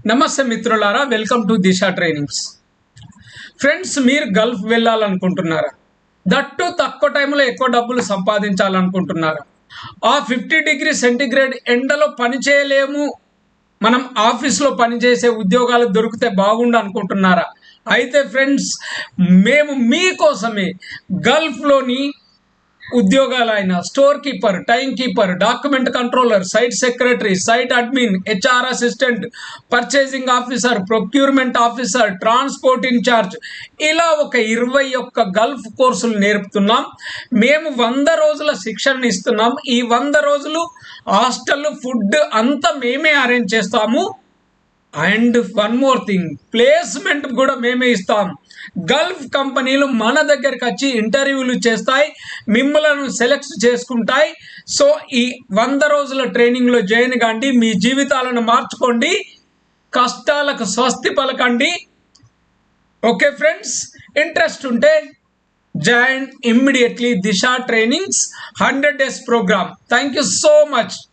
నమస్తే మిత్రులారా welcome to Disha trainings. Friends మీరు గల్ఫ్ వెళ్ళాలనుకుంటున్నారా? దట్టు తక్కువ టైంలో ఎక్కువ డబ్బులు సంపాదించాలనుకుంటున్నారా? ఆ ఫిఫ్టీ డిగ్రీ సెంటిగ్రేడ్ ఎండలో పని చేయలేము. మనం ఆఫీస్లో పనిచేసే ఉద్యోగాలు దొరికితే బాగుండు అనుకుంటున్నారా? అయితే ఫ్రెండ్స్ మేము మీకోసమే గల్ఫ్లోని ఉద్యోగాలైన store keeper time keeper document controller site secretary site admin HR assistant purchasing officer procurement officer transport in charge ఇలా ఒక ఇరవై ఒక్క గల్ఫ్ కోర్సులు నేర్పుతున్నాం. మేము వంద రోజుల శిక్షణ ఇస్తున్నాం. ఈ వంద రోజులు హాస్టల్ ఫుడ్ అంతా మేమే అరేంజ్ చేస్తాము. And one more thing placement కూడా మేమే ఇస్తాం. గల్ఫ్ కంపెనీలు మన దగ్గరికి వచ్చి ఇంటర్వ్యూలు చేస్తాయి మిమ్మల్ని సెలెక్ట్ చేసుకుంటాయి. సో ఈ వంద రోజుల ట్రైనింగ్లో జాయిన్ కాండి మీ జీవితాలను మార్చుకోండి కష్టాలకు స్వస్తి పలకండి. ఓకే ఫ్రెండ్స్ ఇంట్రెస్ట్ ఉంటే join immediately Disha trainings hundred days programme. Thank you so much.